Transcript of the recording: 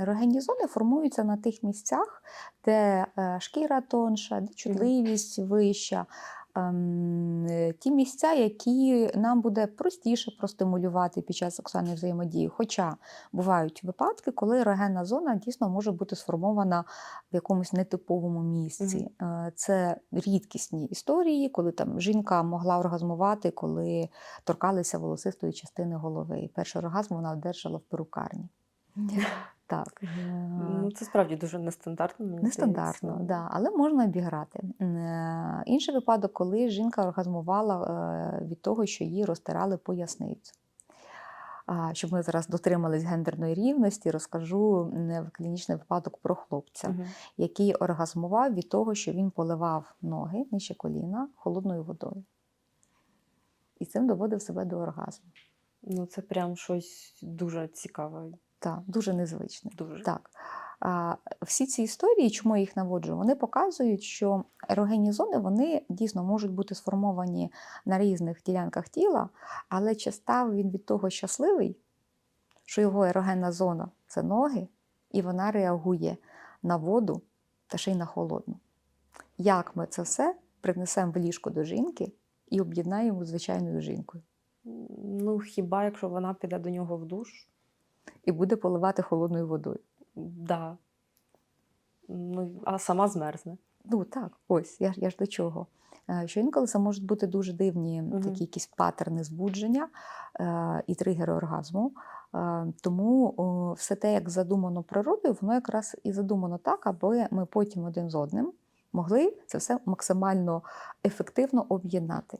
Ерогенні зони формуються на тих місцях, де е, шкіра тонша, де чутливість вища. Ем, е, Ті місця, які нам буде простіше простимулювати під час сексуальної взаємодії. Хоча бувають випадки, коли ерогенна зона дійсно може бути сформована в якомусь нетиповому місці. Е, Це рідкісні історії, коли там жінка могла оргазмувати, коли торкалися волосистої частини голови. І перший оргазм вона одержала в перукарні. Так. е, Ну, це справді дуже нестандартно. Мені Нестандартно, здається. да, але можна обіграти. Е, Інший випадок, коли жінка оргазмувала е, від того, що їй розтирали поясницю. Щоб ми зараз дотримались гендерної рівності, розкажу м, клінічний випадок про хлопця, Мгм. який оргазмував від того, що він поливав ноги нижче коліна холодною водою. І цим доводив себе до оргазму. Ну, це прям щось дуже цікаве. Так, дуже незвичне. Дуже. Так. А, всі ці історії, чому я їх наводжу, вони показують, що ерогенні зони вони дійсно можуть бути сформовані на різних ділянках тіла, але чи став він від того щасливий, що його ерогенна зона це ноги, і вона реагує на воду та ще й на холодну. Як ми це все принесемо в ліжко до жінки і об'єднаємо з звичайною жінкою, Ну, хіба якщо вона піде до нього в душ? І буде поливати холодною водою? Да. Ну, а сама змерзне. Ну так, ось я, ж- я ж до чого. Е, Що інколи це можуть бути дуже дивні Мгм. такі якісь патерни збудження е, і тригери оргазму. Е, Тому о, все те, як задумано природою, воно якраз і задумано так, аби ми потім один з одним могли це все максимально ефективно об'єднати.